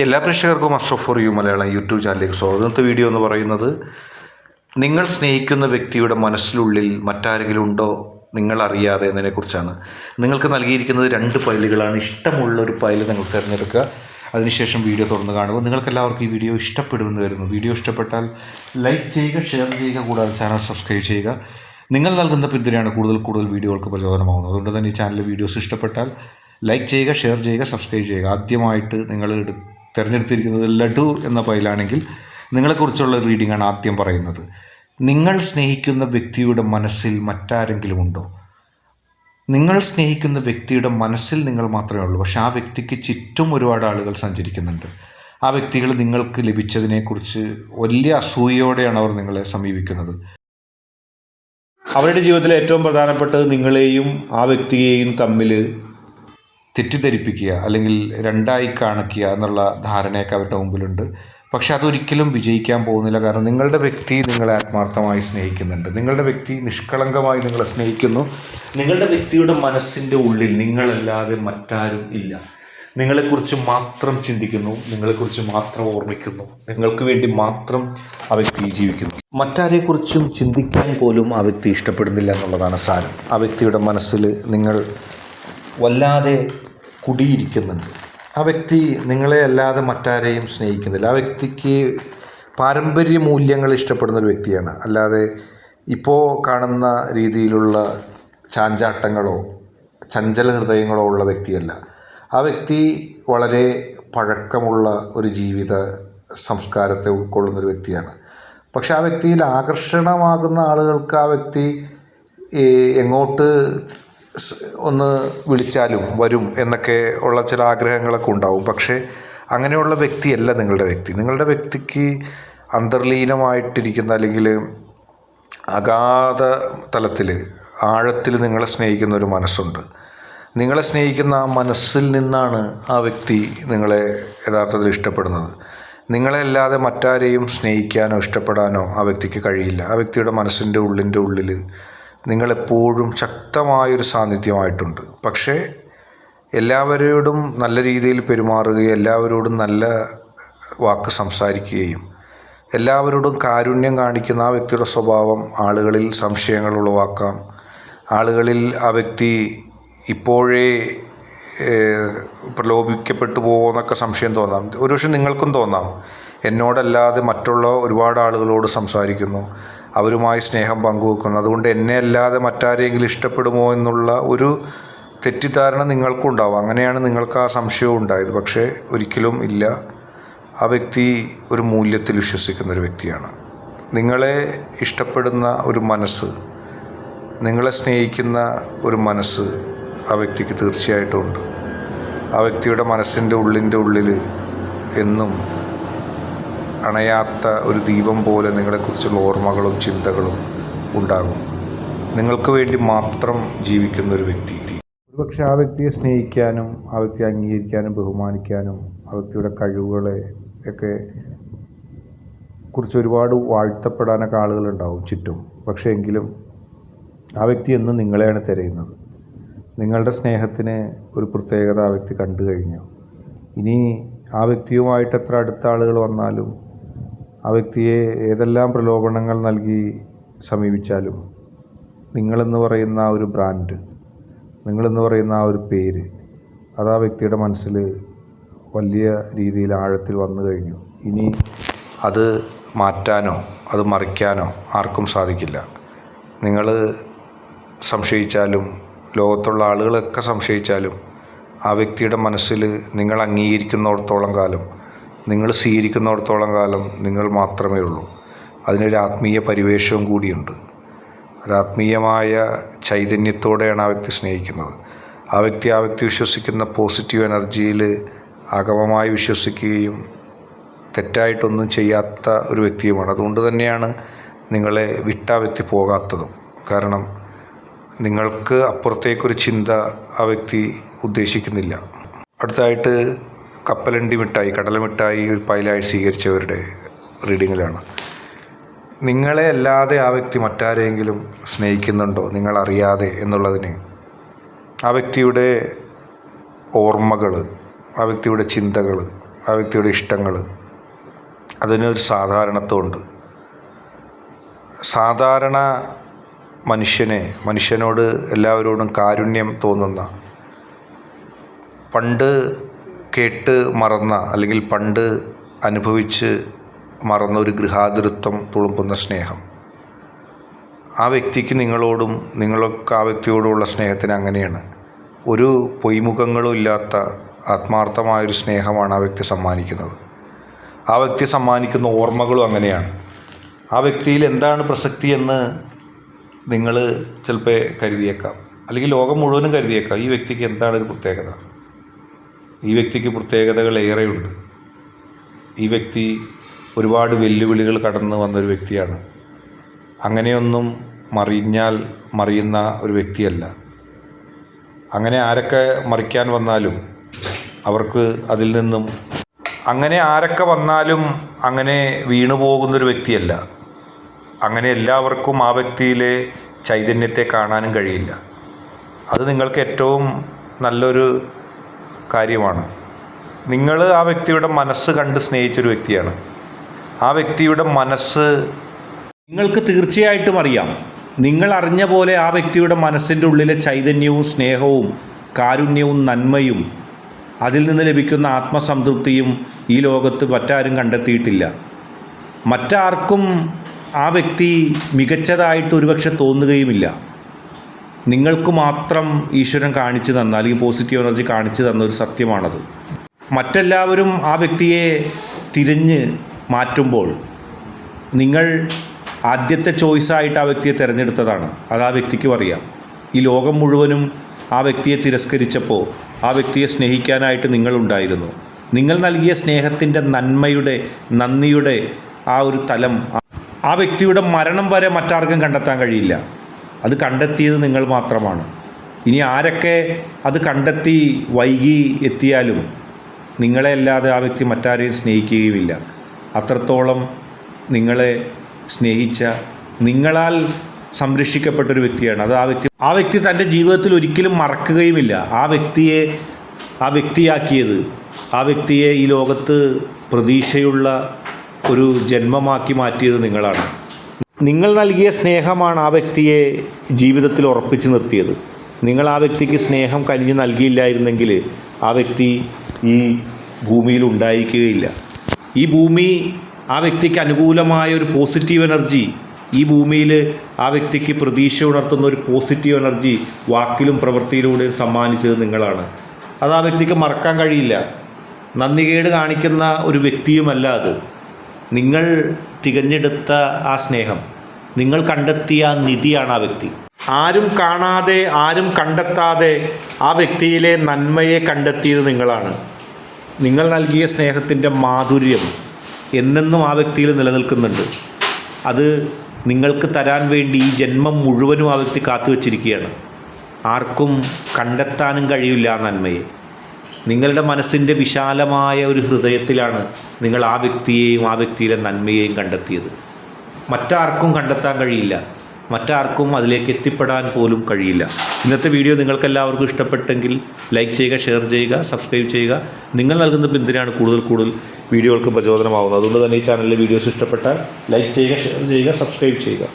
എല്ലാ പ്രേക്ഷകർക്കും Ashraf for you Malayalam YouTube ചാനലിലേക്ക് സ്വാഗതം. ഇന്നത്തെ വീഡിയോ എന്ന് പറയുന്നത് നിങ്ങൾ സ്നേഹിക്കുന്ന വ്യക്തിയുടെ മനസ്സിലുള്ളിൽ മറ്റാരെങ്കിലും ഉണ്ടോ നിങ്ങൾ അറിയാതെ എന്നതിനെക്കുറിച്ചാണ്. നിങ്ങൾക്ക് നൽകിയിരിക്കുന്നത് രണ്ട് ഫയലുകളാണ്. ഇഷ്ടമുള്ള ഒരു ഫയൽ നിങ്ങൾ തിരഞ്ഞെടുക്കുക. അതിനുശേഷം വീഡിയോ തുറന്ന് കാണുക. നിങ്ങൾക്കെല്ലാവർക്കും ഈ വീഡിയോ ഇഷ്ടപ്പെടുമെന്ന് വരുന്നു വീഡിയോ ഇഷ്ടപ്പെട്ടാൽ ലൈക്ക് ചെയ്യുക ഷെയർ ചെയ്യുക കൂടാതെ ചാനൽ സബ്സ്ക്രൈബ് ചെയ്യുക. നിങ്ങൾ നൽകുന്ന പിന്തുണയാണ് കൂടുതൽ കൂടുതൽ വീഡിയോകൾക്ക് പ്രചോദനമാകുന്നത്. അതുകൊണ്ട് തന്നെ ഈ ചാനലിലെ വീഡിയോസ് ഇഷ്ടപ്പെട്ടാൽ ലൈക്ക് ചെയ്യുക ഷെയർ ചെയ്യുക സബ്സ്ക്രൈബ് ചെയ്യുക. ആദ്യമായിട്ട് നിങ്ങൾ തിരഞ്ഞെടുത്തിരിക്കുന്നത് ലഡു എന്ന ഫയലാണെങ്കിൽ നിങ്ങളെക്കുറിച്ചുള്ള റീഡിംഗ് ആണ് ആദ്യം പറയുന്നത്. നിങ്ങൾ സ്നേഹിക്കുന്ന വ്യക്തിയുടെ മനസ്സിൽ മറ്റാരെങ്കിലും ഉണ്ടോ? നിങ്ങൾ സ്നേഹിക്കുന്ന വ്യക്തിയുടെ മനസ്സിൽ നിങ്ങൾ മാത്രമേ ഉള്ളൂ. പക്ഷേ ആ വ്യക്തിക്ക് ചുറ്റും ഒരുപാട് ആളുകൾ സഞ്ചരിക്കുന്നുണ്ട്. ആ വ്യക്തികൾ നിങ്ങൾക്ക് ലഭിച്ചതിനെക്കുറിച്ച് വലിയ അസൂയയോടെയാണ് അവർ നിങ്ങളെ സമീപിക്കുന്നത്. അവരുടെ ജീവിതത്തിൽ ഏറ്റവും പ്രധാനപ്പെട്ടത് നിങ്ങളെയും ആ വ്യക്തിയെയും തമ്മിൽ തെറ്റിദ്ധരിപ്പിക്കുക അല്ലെങ്കിൽ രണ്ടായി കാണിക്കുക എന്നുള്ള ധാരണയൊക്കെ അവരുടെ മുമ്പിലുണ്ട്. പക്ഷെ അതൊരിക്കലും വിജയിക്കാൻ പോകുന്നില്ല. കാരണം നിങ്ങളുടെ വ്യക്തി നിങ്ങളെ ആത്മാർത്ഥമായി സ്നേഹിക്കുന്നുണ്ട്. നിങ്ങളുടെ വ്യക്തി നിഷ്കളങ്കമായി നിങ്ങളെ സ്നേഹിക്കുന്നു. നിങ്ങളുടെ വ്യക്തിയുടെ മനസ്സിന്റെ ഉള്ളിൽ നിങ്ങളല്ലാതെ മറ്റാരും ഇല്ല. നിങ്ങളെക്കുറിച്ച് മാത്രം ചിന്തിക്കുന്നു. നിങ്ങളെക്കുറിച്ച് മാത്രം ഓർമ്മിക്കുന്നു. നിങ്ങൾക്ക് വേണ്ടി മാത്രം ആ വ്യക്തി ജീവിക്കുന്നു. മറ്റാരെക്കുറിച്ചും ചിന്തിക്കാൻ പോലും ആ വ്യക്തി ഇഷ്ടപ്പെടുന്നില്ല എന്നുള്ളതാണ് സാരം. ആ വ്യക്തിയുടെ മനസ്സിൽ നിങ്ങൾ വല്ലാതെ കുടിയിരിക്കുന്നുണ്ട് ആ വ്യക്തി നിങ്ങളെ അല്ലാതെ മറ്റാരെയും സ്നേഹിക്കുന്നില്ല. ആ വ്യക്തിക്ക് പാരമ്പര്യ മൂല്യങ്ങൾ ഇഷ്ടപ്പെടുന്ന ഒരു വ്യക്തിയാണ്. അല്ലാതെ ഇപ്പോൾ കാണുന്ന രീതിയിലുള്ള ചാഞ്ചാട്ടങ്ങളോ ചഞ്ചല ഹൃദയങ്ങളോ ഉള്ള വ്യക്തിയല്ല. ആ വ്യക്തി വളരെ പഴക്കമുള്ള ഒരു ജീവിത സംസ്കാരത്തെ ഉൾക്കൊള്ളുന്ന ഒരു വ്യക്തിയാണ്. പക്ഷെ ആ വ്യക്തിയിൽ ആകർഷണമാകുന്ന ആളുകൾക്ക് ആ വ്യക്തി എങ്ങോട്ട് ഒന്ന് വിളിച്ചാലും വരും എന്നൊക്കെ ഉള്ള ചില ആഗ്രഹങ്ങളൊക്കെ ഉണ്ടാവും. പക്ഷേ അങ്ങനെയുള്ള വ്യക്തിയല്ല നിങ്ങളുടെ വ്യക്തി. നിങ്ങളുടെ വ്യക്തിക്ക് അന്തർലീനമായിട്ടിരിക്കുന്ന അല്ലെങ്കിൽ അഗാധ തലത്തിൽ ആഴത്തിൽ നിങ്ങളെ സ്നേഹിക്കുന്ന ഒരു മനസ്സുണ്ട്. നിങ്ങളെ സ്നേഹിക്കുന്ന ആ മനസ്സിൽ നിന്നാണ് ആ വ്യക്തി നിങ്ങളെ യഥാർത്ഥത്തിൽ ഇഷ്ടപ്പെടുന്നത്. നിങ്ങളെ അല്ലാതെ മറ്റാരെയും സ്നേഹിക്കാനോ ഇഷ്ടപ്പെടാനോ ആ വ്യക്തിക്ക് കഴിയില്ല. ആ വ്യക്തിയുടെ മനസ്സിന്റെ ഉള്ളിന്റെ ഉള്ളിൽ നിങ്ങളെപ്പോഴും ശക്തമായൊരു സാന്നിധ്യമായിട്ടുണ്ട്. പക്ഷേ എല്ലാവരോടും നല്ല രീതിയിൽ പെരുമാറുകയും എല്ലാവരോടും നല്ല വാക്ക് സംസാരിക്കുകയും എല്ലാവരോടും കാരുണ്യം കാണിക്കുന്ന ആ വ്യക്തിയുടെ സ്വഭാവം ആളുകളിൽ സംശയങ്ങൾ ഉളവാക്കാം. ആളുകളിൽ ആ വ്യക്തി ഇപ്പോഴേ പ്രലോഭിക്കപ്പെട്ടു പോകുമെന്നൊക്കെ സംശയം തോന്നാം. ഒരുപക്ഷെ നിങ്ങൾക്കും തോന്നാം. എന്നോടല്ലാതെ മറ്റുള്ള ഒരുപാട് ആളുകളോട് സംസാരിക്കുന്നു. അവരുമായി സ്നേഹം പങ്കുവെക്കുന്നു. അതുകൊണ്ട് എന്നെ അല്ലാതെ മറ്റാരെങ്കിലും ഇഷ്ടപ്പെടുമോ എന്നുള്ള ഒരു തെറ്റിദ്ധാരണ നിങ്ങൾക്കും ഉണ്ടാവും അങ്ങനെയാണ് നിങ്ങൾക്ക് ആ സംശയവും ഉണ്ടായത്. പക്ഷേ ഒരിക്കലും ഇല്ല. ആ വ്യക്തി ഒരു മൂല്യത്തിൽ വിശ്വസിക്കുന്ന ഒരു വ്യക്തിയാണ്. നിങ്ങളെ ഇഷ്ടപ്പെടുന്ന ഒരു മനസ്സ് നിങ്ങളെ സ്നേഹിക്കുന്ന ഒരു മനസ്സ് ആ വ്യക്തിക്ക് തീർച്ചയായിട്ടും ഉണ്ട്. ആ വ്യക്തിയുടെ മനസ്സിന്റെ ഉള്ളിന്റെ ഉള്ളിൽ എന്നും അണയാത്ത ഒരു ദീപം പോലെ നിങ്ങളെക്കുറിച്ചുള്ള ഓർമ്മകളും ചിന്തകളും ഉണ്ടാകും. നിങ്ങൾക്ക് വേണ്ടി മാത്രം ജീവിക്കുന്ന ഒരു വ്യക്തി ഒരുപക്ഷെ ആ വ്യക്തിയെ സ്നേഹിക്കാനും ആ വ്യക്തിയെ അംഗീകരിക്കാനും ബഹുമാനിക്കാനും ആ വ്യക്തിയുടെ കഴിവുകളെ ഒക്കെ കുറിച്ച് ഒരുപാട് വാഴ്ത്തപ്പെടാനൊക്കെ ആളുകളുണ്ടാവും ചുറ്റും. പക്ഷേ എങ്കിലും ആ വ്യക്തി എന്നും നിങ്ങളെയാണ് തിരയുന്നത്. നിങ്ങളുടെ സ്നേഹത്തിന് ഒരു പ്രത്യേകത ആ വ്യക്തി കണ്ടു കഴിഞ്ഞു. ഇനി ആ വ്യക്തിയുമായിട്ട് എത്ര അടുത്ത ആളുകൾ വന്നാലും ആ വ്യക്തിയെ ഏതെല്ലാം പ്രലോഭനങ്ങൾ നൽകി സമീപിച്ചാലും നിങ്ങളെന്ന് പറയുന്ന ആ ഒരു ബ്രാൻഡ് നിങ്ങളെന്ന് പറയുന്ന ആ ഒരു പേര് അത് ആ വ്യക്തിയുടെ മനസ്സിൽ വലിയ രീതിയിൽ ആഴത്തിൽ വന്നു കഴിഞ്ഞു. ഇനി അത് മാറ്റാനോ അത് മറിക്കാനോ ആർക്കും സാധിക്കില്ല. നിങ്ങൾ സംശയിച്ചാലും ലോകത്തുള്ള ആളുകളൊക്കെ സംശയിച്ചാലും ആ വ്യക്തിയുടെ മനസ്സിൽ നിങ്ങൾ അംഗീകരിക്കുന്നിടത്തോളം കാലം നിങ്ങൾ സ്വീകരിക്കുന്നിടത്തോളം കാലം നിങ്ങൾ മാത്രമേ ഉള്ളൂ. അതിനൊരു ആത്മീയ പരിവേഷവും കൂടിയുണ്ട്. ഒരാത്മീയമായ ചൈതന്യത്തോടെയാണ് ആ വ്യക്തി സ്നേഹിക്കുന്നത്. ആ വ്യക്തി ആ വ്യക്തി വിശ്വസിക്കുന്ന പോസിറ്റീവ് എനർജിയിൽ അകമമായി വിശ്വസിക്കുകയും തെറ്റായിട്ടൊന്നും ചെയ്യാത്ത ഒരു വ്യക്തിയുമാണ്. അതുകൊണ്ട് തന്നെയാണ് നിങ്ങളെ വിട്ട വ്യക്തി പോകാത്തതും. കാരണം നിങ്ങൾക്ക് അപ്പുറത്തേക്കൊരു ചിന്ത ആ വ്യക്തി ഉദ്ദേശിക്കുന്നില്ല. അടുത്തായിട്ട് കപ്പലണ്ടി മിഠായി കടല മിഠായി ഒരു പൈലായി സ്വീകരിച്ചവരുടെ റീഡിങ്ങിലാണ്. നിങ്ങളെ അല്ലാതെ ആ വ്യക്തി മറ്റാരെങ്കിലും സ്നേഹിക്കുന്നുണ്ടോ? നിങ്ങളറിയാതെ എന്നുള്ളതിന് ആ വ്യക്തിയുടെ ഓർമ്മകൾ ആ വ്യക്തിയുടെ ചിന്തകൾ ആ വ്യക്തിയുടെ ഇഷ്ടങ്ങൾ അതിനൊരു സാധാരണത്വമുണ്ട്. സാധാരണ മനുഷ്യനെ മനുഷ്യനോട് എല്ലാവരോടും കാരുണ്യം തോന്നുന്ന പണ്ട് കേട്ട് മറന്ന അല്ലെങ്കിൽ പണ്ട് അനുഭവിച്ച് മറന്ന ഒരു ഗൃഹാതിരത്വം തുളുമ്പുന്ന സ്നേഹം. ആ വ്യക്തിക്ക് നിങ്ങളോടും നിങ്ങൾക്ക് ആ വ്യക്തിയോടുമുള്ള സ്നേഹത്തിന് അങ്ങനെയാണ്. ഒരു പൊയ്മുഖങ്ങളും ഇല്ലാത്ത ആത്മാർത്ഥമായൊരു സ്നേഹമാണ് ആ വ്യക്തി സമ്മാനിക്കുന്നത്. ആ വ്യക്തി സമ്മാനിക്കുന്ന ഓർമ്മകളും അങ്ങനെയാണ്. ആ വ്യക്തിയിൽ എന്താണ് പ്രസക്തി എന്ന് നിങ്ങൾ ചിലപ്പോൾ കരുതിയേക്കാം. അല്ലെങ്കിൽ ലോകം മുഴുവനും കരുതിയേക്കാം. ഈ വ്യക്തിക്ക് എന്താണ് ഒരു പ്രത്യേകത? ഈ വ്യക്തിക്ക് പ്രത്യേകതകൾ ഏറെയുണ്ട്. ഈ വ്യക്തി ഒരുപാട് വെല്ലുവിളികൾ കടന്നു വന്നൊരു വ്യക്തിയാണ്. അങ്ങനെയൊന്നും മറിഞ്ഞാൽ മറിയുന്ന ഒരു വ്യക്തിയല്ല. അങ്ങനെ ആരൊക്കെ മറിക്കാൻ വന്നാലും അവർക്ക് അതിൽ നിന്നും അങ്ങനെ ആരൊക്കെ വന്നാലും അങ്ങനെ വീണു പോകുന്നൊരു വ്യക്തിയല്ല. അങ്ങനെ എല്ലാവർക്കും ആ വ്യക്തിയിലെ ചൈതന്യത്തെ കാണാനും കഴിയില്ല. അത് നിങ്ങൾക്ക് ഏറ്റവും നല്ലൊരു കാര്യമാണ്. നിങ്ങൾ ആ വ്യക്തിയുടെ മനസ്സ് കണ്ട് സ്നേഹിച്ചൊരു വ്യക്തിയാണ്. ആ വ്യക്തിയുടെ മനസ്സ് നിങ്ങൾക്ക് തീർച്ചയായിട്ടും അറിയാം. നിങ്ങൾ അറിഞ്ഞ പോലെ ആ വ്യക്തിയുടെ മനസ്സിന്റെ ഉള്ളിലെ ചൈതന്യവും സ്നേഹവും കാരുണ്യവും നന്മയും അതിൽ നിന്ന് ലഭിക്കുന്ന ആത്മസംതൃപ്തിയും ഈ ലോകത്ത് മറ്റാരും കണ്ടെത്തിയിട്ടില്ല. മറ്റാർക്കും ആ വ്യക്തി മികച്ചതായിട്ട് ഒരുപക്ഷെ തോന്നുകയുമില്ല. നിങ്ങൾക്ക് മാത്രം ഈശ്വരൻ കാണിച്ചു തന്ന അല്ലെങ്കിൽ പോസിറ്റീവ് എനർജി കാണിച്ചു തന്ന ഒരു സത്യമാണത്. മറ്റെല്ലാവരും ആ വ്യക്തിയെ തിരിഞ്ഞ് മാറ്റുമ്പോൾ നിങ്ങൾ ആദ്യത്തെ ചോയ്സായിട്ട് ആ വ്യക്തിയെ തിരഞ്ഞെടുത്തതാണ്. അത് ആ വ്യക്തിക്കും അറിയാം. ഈ ലോകം മുഴുവനും ആ വ്യക്തിയെ തിരസ്കരിച്ചപ്പോൾ ആ വ്യക്തിയെ സ്നേഹിക്കാനായിട്ട് നിങ്ങളുണ്ടായിരുന്നു നിങ്ങൾ നൽകിയ സ്നേഹത്തിന്റെ നന്മയുടെ നന്ദിയുടെ ആ ഒരു തലം ആ വ്യക്തിയുടെ മരണം വരെ മറ്റാർക്കും കണ്ടെത്താൻ കഴിയില്ല. അത് കണ്ടെത്തിയത് നിങ്ങൾ മാത്രമാണ്. ഇനി ആരൊക്കെ അത് കണ്ടെത്തി വൈകി എത്തിയാലും നിങ്ങളെ അല്ലാതെ ആ വ്യക്തി മറ്റാരെയും സ്നേഹിക്കുകയുമില്ല. അത്രത്തോളം നിങ്ങളെ സ്നേഹിച്ച നിങ്ങളാൽ സംരക്ഷിക്കപ്പെട്ടൊരു വ്യക്തിയാണ്. അത് ആ വ്യക്തി ആ വ്യക്തി തന്റെ ജീവിതത്തിൽ ഒരിക്കലും മറക്കുകയുമില്ല. ആ വ്യക്തിയെ ആ വ്യക്തിയാക്കിയത് ആ വ്യക്തിയെ ഈ ലോകത്ത് പ്രതീക്ഷയുള്ള ഒരു ജന്മമാക്കി മാറ്റിയത് നിങ്ങളാണ്. നിങ്ങൾ നൽകിയ സ്നേഹമാണ് ആ വ്യക്തിയെ ജീവിതത്തിൽ ഉറപ്പിച്ചു നിർത്തിയത്. നിങ്ങൾ ആ വ്യക്തിക്ക് സ്നേഹം കനിഞ്ഞ് നൽകിയില്ലായിരുന്നെങ്കിൽ ആ വ്യക്തി ഈ ഭൂമിയിൽ ഉണ്ടായിരിക്കുകയില്ല. ഈ ഭൂമി ആ വ്യക്തിക്ക് അനുകൂലമായ ഒരു പോസിറ്റീവ് എനർജി ഈ ഭൂമിയിൽ ആ വ്യക്തിക്ക് പ്രതീക്ഷ ഉണർത്തുന്ന ഒരു പോസിറ്റീവ് എനർജി വാക്കിലും പ്രവൃത്തിയിലൂടെയും സമ്മാനിച്ചത് നിങ്ങളാണ്. അത് ആ വ്യക്തിക്ക് മറക്കാൻ കഴിയില്ല. നന്ദികേട് കാണിക്കുന്ന ഒരു വ്യക്തിയുമല്ല അത്. നിങ്ങൾ തികഞ്ഞെടുത്ത ആ സ്നേഹം. നിങ്ങൾ കണ്ടെത്തിയ നിധിയാണ് ആ വ്യക്തി. ആരും കാണാതെ ആരും കണ്ടെത്താതെ ആ വ്യക്തിയിലെ നന്മയെ കണ്ടെത്തിയത് നിങ്ങളാണ്. നിങ്ങൾ നൽകിയ സ്നേഹത്തിന്റെ മാധുര്യം എന്നെന്നും ആ വ്യക്തിയിൽ നിലനിൽക്കുന്നുണ്ട്. അത് നിങ്ങൾക്ക് തരാൻ വേണ്ടി ഈ ജന്മം മുഴുവനും ആ വ്യക്തി കാത്തു വച്ചിരിക്കുകയാണ് ആർക്കും കണ്ടെത്താനും കഴിയില്ല ആ നന്മയെ. നിങ്ങളുടെ മനസ്സിന്റെ വിശാലമായ ഒരു ഹൃദയത്തിലാണ് നിങ്ങൾ ആ വ്യക്തിയെയും ആ വ്യക്തിയിലെ നന്മയെയും കണ്ടെത്തിയത്. മറ്റാർക്കും കണ്ടെത്താൻ കഴിയില്ല. മറ്റാർക്കും അതിലേക്ക് എത്തിപ്പെടാൻ പോലും കഴിയില്ല. ഇന്നത്തെ വീഡിയോ നിങ്ങൾക്കെല്ലാവർക്കും ഇഷ്ടപ്പെട്ടെങ്കിൽ ലൈക്ക് ചെയ്യുക ഷെയർ ചെയ്യുക സബ്സ്ക്രൈബ് ചെയ്യുക. നിങ്ങൾ നൽകുന്ന പിന്തുണയാണ് കൂടുതൽ കൂടുതൽ വീഡിയോകൾക്ക് പ്രചോദനമാകുന്നത് അതുകൊണ്ട് തന്നെ ഈ ചാനലിലെ വീഡിയോസ് ഇഷ്ടപ്പെട്ടാൽ ലൈക്ക് ചെയ്യുക ഷെയർ ചെയ്യുക സബ്സ്ക്രൈബ് ചെയ്യുക.